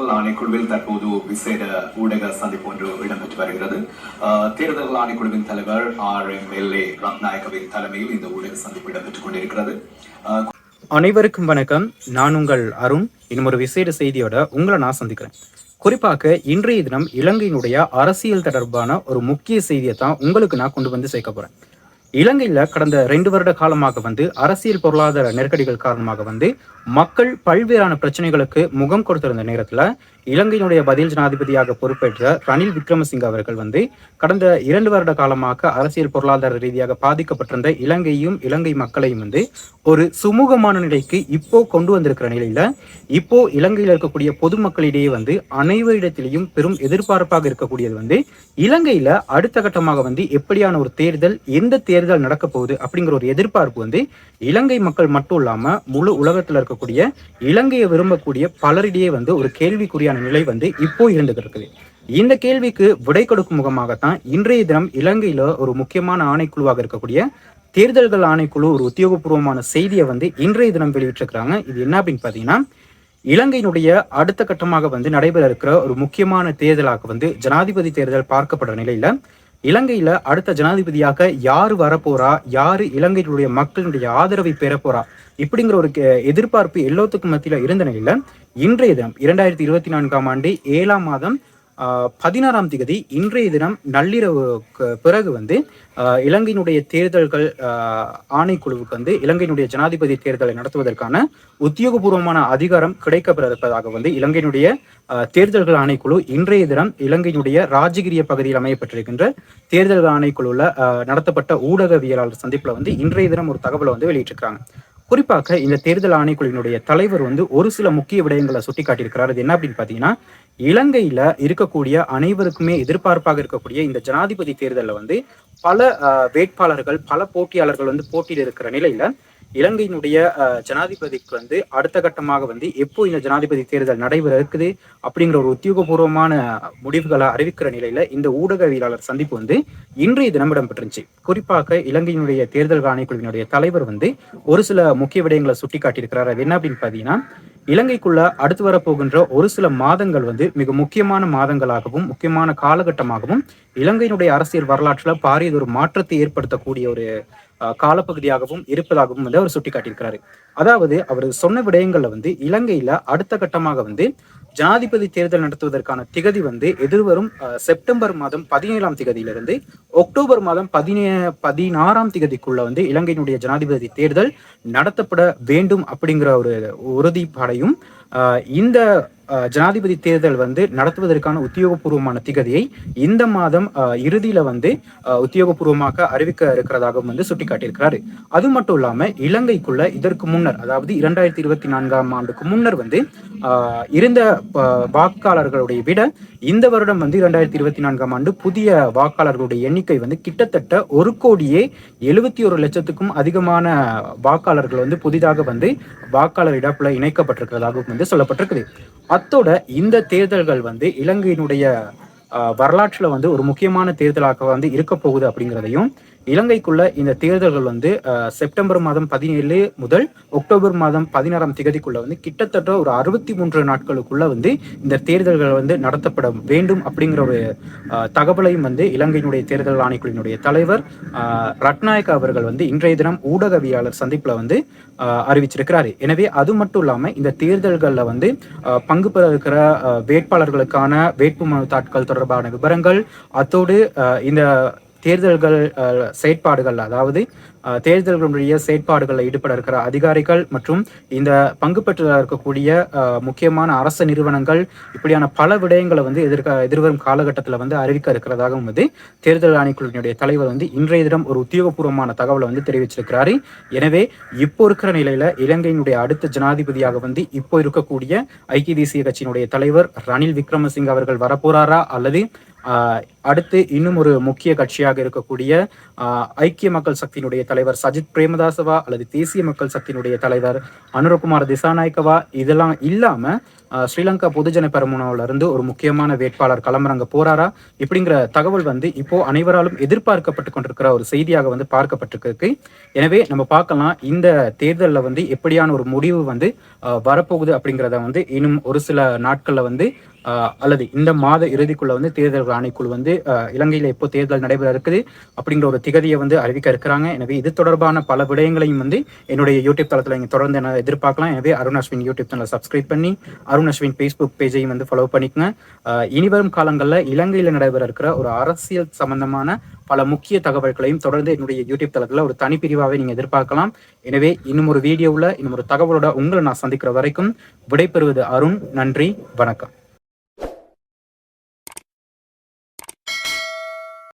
தேர்தல் ஆணைக்குழுவில் தற்போது விசேட ஊடக சந்திப்பு ஒன்று இடம்பெற்று வருகிறது. தேர்தல் ஆணைக்குழுவின் தலைவர் ஆர் எம் எல் ஏ ரத்நாயகவின் தலைமையில் இந்த ஊடக சந்திப்பு இடம்பெற்றுக் கொண்டிருக்கிறது. அனைவருக்கும் வணக்கம். நான் உங்கள் அருண். இன்னும் ஒரு விசேட செய்தியோட உங்களை நான் சந்திக்கிறேன். குறிப்பாக இன்றைய தினம் இலங்கையினுடைய அரசியல் தொடர்பான ஒரு முக்கிய செய்தியை தான் உங்களுக்கு நான் கொண்டு வந்து சேர்க்க போறேன். இலங்கையில் கடந்த ரெண்டு வருட காலமாக வந்து அரசியல் பொருளாதார நெருக்கடிகள் காரணமாக வந்து மக்கள் பல்வேறான பிரச்சனைகளுக்கு முகம் கொடுத்திருந்த நேரத்தில் இலங்கையினுடைய பதில் ஜனாதிபதியாக பொறுப்பேற்ற ரணில் விக்ரமசிங்க அவர்கள் வந்து கடந்த இரண்டு வருட காலமாக அரசியல் பொருளாதார ரீதியாக பாதிக்கப்பட்டிருந்த இலங்கையும் இலங்கை மக்களையும் வந்து ஒரு சுமூகமான நிலைக்கு இப்போ கொண்டு வந்திருக்கிற நிலையில இப்போ இலங்கையில் இருக்கக்கூடிய பொதுமக்களிடையே வந்து அனைவரிடத்திலையும் பெரும் எதிர்பார்ப்பாக இருக்கக்கூடியது வந்து இலங்கையில அடுத்த கட்டமாக வந்து எப்படியான ஒரு தேர்தல் எந்த தேர்தல் நடக்க போகுது அப்படிங்கிற ஒரு எதிர்பார்ப்பு வந்து இலங்கை மக்கள் மட்டும் இல்லாம முழு உலகத்துல இருக்கக்கூடிய இலங்கையை விரும்பக்கூடிய பலரிடையே வந்து ஒரு கேள்விக்குரிய மாதிரியான நிலை வந்து இப்போ இருந்துகிட்டு இருக்குது. இந்த கேள்விக்கு விடை கொடுக்கும் முகமாகத்தான் இன்றைய தினம் இலங்கையில ஒரு முக்கியமான ஆணைக்குழுவாக இருக்கக்கூடிய தேர்தல்கள் ஆணைக்குழு ஒரு உத்தியோகபூர்வமான செய்தியை வந்து இன்றைய தினம் வெளியிட்டிருக்கிறாங்க. இது என்ன அப்படின்னு பார்த்தீங்கன்னா இலங்கையினுடைய அடுத்த கட்டமாக வந்து நடைபெற இருக்கிற ஒரு முக்கியமான தேர்தலாக வந்து ஜனாதிபதி தேர்தல் பார்க்கப்படுற நிலையில இலங்கையில அடுத்த ஜனாதிபதியாக யாரு வரப்போறா யாரு இலங்கையினுடைய மக்களுடைய ஆதரவை பெற போறா இப்படிங்கிற ஒரு எதிர்பார்ப்பு எல்லாத்துக்கும் மத்தியில இருந்த நிலையில இன்றைய தினம் இரண்டாயிரத்தி இருபத்தி நான்காம் ஆண்டு ஏழாம் மாதம் ஆஹ், பதினாறாம் திகதி இன்றைய தினம் நள்ளிரவுக்கு பிறகு வந்து ஆஹ், இலங்கையினுடைய தேர்தல்கள் ஆணைக்குழுவுக்கு வந்து இலங்கையினுடைய ஜனாதிபதி தேர்தலை நடத்துவதற்கான உத்தியோகபூர்வமான அதிகாரம் கிடைக்கப்பெறப்பதாக வந்து இலங்கையினுடைய தேர்தல்கள் ஆணைக்குழு இன்றைய தினம் இலங்கையினுடைய ராஜகிரிய பகுதியில் அமையப்பட்டிருக்கின்ற தேர்தல்கள் ஆணைக்குழுவில் நடத்தப்பட்ட ஊடகவியலாளர் சந்திப்புல வந்து இன்றைய தினம் ஒரு தகவலை வந்து வெளியிட்டிருக்காங்க குறிப்பாக இந்த தேர்தல் ஆணைக்குழுவினுடைய தலைவர் வந்து ஒரு சில முக்கிய விடயங்களை சுட்டி காட்டியிருக்கிறார் அது என்ன அப்படின்னு பார்த்தீங்கன்னா இலங்கையில இருக்கக்கூடிய அனைவருக்குமே எதிர்பார்ப்பாக இருக்கக்கூடிய இந்த ஜனாதிபதி தேர்தலில் வந்து பல வேட்பாளர்கள் பல போட்டியாளர்கள் வந்து போட்டியில் இருக்கிற நிலையில இலங்கையினுடைய ஜனாதிபதிக்கு வந்து அடுத்த கட்டமாக வந்து எப்போ இந்த ஜனாதிபதி தேர்தல் நடைபெற இருக்குது அப்படிங்கிற ஒரு உத்தியோகபூர்வமான முடிவுகளை அறிவிக்கிற நிலையில இந்த ஊடகவியலாளர் சந்திப்பு வந்து இன்றைய தினம் இடம்பெற்றுச்சு குறிப்பாக இலங்கையினுடைய தேர்தல் ஆணைக்குழுவினுடைய தலைவர் வந்து ஒரு சில முக்கிய விடயங்களை சுட்டி காட்டியிருக்கிறார் அது என்ன அப்படின்னு பாத்தீங்கன்னா இலங்கைக்குள்ள அடுத்து வரப்போகின்ற ஒரு சில மாதங்கள் வந்து மிக முக்கியமான மாதங்களாகவும் முக்கியமான காலகட்டமாகவும் இலங்கையினுடைய அரசியல் வரலாற்றில் பாரியதொரு மாற்றத்தை ஏற்படுத்தக்கூடிய ஒரு காலப்பகுதியாகவும் இருப்பதாகவும் வந்து அவர் சுட்டிக்காட்டியிருக்கிறாரு. அதாவது அவர் சொன்ன விடயங்கள்ல வந்து இலங்கையில அடுத்த கட்டமாக வந்து ஜனாதிபதி தேர்தல் நடத்துவதற்கான திகதி வந்து எதிர்வரும் செப்டம்பர் மாதம் பதினேழாம் திகதியிலிருந்து அக்டோபர் மாதம் பதினே பதினாறாம் திகதிக்குள்ள வந்து இலங்கையினுடைய ஜனாதிபதி தேர்தல் நடத்தப்பட வேண்டும் அப்படிங்கிற ஒரு உறுதிப்பாடையும் இந்த ஜனாதிபதி தேர்தல் வந்து நடத்துவதற்கான உத்தியோகபூர்வமான திகதியை இந்த மாதம் இறுதியில வந்து உத்தியோகபூர்வமாக அறிவிக்க இருக்கிறதாகவும் வந்து சுட்டிக்காட்டியிருக்கிறாரு. அது மட்டும் இல்லாம இலங்கைக்குள்ள இதற்கு முன்னர் அதாவது இரண்டாயிரத்தி இருபத்தி நான்காம் ஆண்டுக்கு முன்னர் வந்து இருந்த வாக்காளர்களுடைய விட இந்த வருடம் வந்து இரண்டாயிரத்தி இருபத்தி நான்காம் ஆண்டு புதிய வாக்காளர்களுடைய எண்ணிக்கை வந்து கிட்டத்தட்ட ஒரு கோடியே எழுபத்தி ஒரு லட்சத்துக்கும் அதிகமான வாக்காளர்கள் வந்து புதிதாக வந்து வாக்காளர் இடப்புல இணைக்கப்பட்டிருக்கிறதாகவும் வந்து சொல்லப்பட்டிருக்குது. அத்தோட இந்த தேர்தல்கள் வந்து இலங்கையினுடைய வரலாற்றில் வந்து ஒரு முக்கியமான தேர்தலாக வந்து இருக்க போகுது அப்படிங்கிறதையும் இலங்கைக்குள்ள இந்த தேர்தல்கள் வந்து செப்டம்பர் மாதம் பதினேழு முதல் அக்டோபர் மாதம் பதினாறாம் திகதிக்குள்ள வந்து கிட்டத்தட்ட ஒரு அறுபத்தி மூன்று நாட்களுக்குள்ள வந்து இந்த தேர்தல்கள் வந்து நடத்தப்பட வேண்டும் அப்படிங்கிற ஒரு தகவலையும் வந்து இலங்கையினுடைய தேர்தல் ஆணைக்குழுவினுடைய தலைவர் ஆஹ், அவர்கள் வந்து இன்றைய தினம் ஊடகவியாளர் சந்திப்புல வந்து அறிவிச்சிருக்கிறாரு. எனவே அது மட்டும் இல்லாம இந்த தேர்தல்களில் வந்து பங்கு பெற இருக்கிற வேட்பாளர்களுக்கான வேட்புமனு தாட்கள் தொடர்பான விவரங்கள் அத்தோடு இந்த தேர்தல்கள் செயற்பாடுகள் அதாவது தேர்தல்களுடைய செயற்பாடுகளில் ஈடுபட இருக்கிற அதிகாரிகள் மற்றும் இந்த பங்கு பெற்றதாக இருக்கக்கூடிய முக்கியமான அரசு நிறுவனங்கள் இப்படியான பல விடயங்களை வந்து எதிர்க்க எதிர்வரும் காலகட்டத்தில் வந்து அறிவிக்க இருக்கிறதாகவும் வந்து தேர்தல் ஆணைக்குழுவினுடைய தலைவர் வந்து இன்றைய தினம் ஒரு உத்தியோகபூர்வமான தகவலை வந்து தெரிவிச்சிருக்கிறாரு. எனவே இப்போ இருக்கிற நிலையில இலங்கையினுடைய அடுத்த ஜனாதிபதியாக வந்து இப்போ இருக்கக்கூடிய ஐக்கிய தேசிய கட்சியினுடைய தலைவர் ரணில் விக்ரமசிங்க அவர்கள் வரப்போறாரா அல்லது அடுத்து இன்னும் ஒரு முக்கிய கட்சியாக இருக்கக்கூடிய ஐக்கிய மக்கள் சக்தியினுடைய தலைவர் சஜித் பிரேமதாசவா அல்லது தேசிய மக்கள் சக்தியினுடைய தலைவர் அனுரகுமார் திசாநாயக்கவா இதெல்லாம் இல்லாம ஸ்ரீலங்கா பொதுஜன பெரமுனவுல இருந்து ஒரு முக்கியமான வேட்பாளர் களமிறங்க போறாரா? இப்படிங்கிற தகவல் வந்து இப்போ அனைவராலும் எதிர்பார்க்கப்பட்டு கொண்டிருக்கிற ஒரு செய்தியாக வந்து பார்க்கப்பட்டிருக்கு. எனவே நம்ம பார்க்கலாம் இந்த தேர்தலில் வந்து எப்படியான ஒரு முடிவு வந்து வரப்போகுது அப்படிங்கிறத வந்து இன்னும் ஒரு சில நாட்கள்ல வந்து அல்லது இந்த மாத இறுதிக்குள்ள வந்து தேர்தல் ஆணைக்குழு வந்து வந்து இலங்கையில் எப்போ தேர்தல் நடைபெற இருக்குது அப்படிங்கிற ஒரு திகதியை வந்து அறிவிக்க இருக்கிறாங்க. எனவே இது தொடர்பான பல விடயங்களையும் வந்து என்னுடைய யூடியூப் தளத்தில் நீங்கள் தொடர்ந்து என்ன எதிர்பார்க்கலாம். எனவே அருண் அஸ்வின் யூடியூப் சேனலை சப்ஸ்கிரைப் பண்ணி அருண் அஸ்வின் ஃபேஸ்புக் பேஜையும் வந்து ஃபாலோ பண்ணிக்கங்க. இனிவரும் காலங்களில் இலங்கையில் நடைபெற இருக்கிற ஒரு அரசியல் சம்பந்தமான பல முக்கிய தகவல்களையும் தொடர்ந்து என்னுடைய யூடியூப் தளத்தில் ஒரு தனிப்பிரிவாகவே நீங்கள் எதிர்பார்க்கலாம். எனவே இன்னும் ஒரு வீடியோவில் இன்னும் ஒரு தகவலோட உங்களை நான் சந்திக்கிற வரைக்கும் விடைபெறுவது அருண். நன்றி வணக்கம்.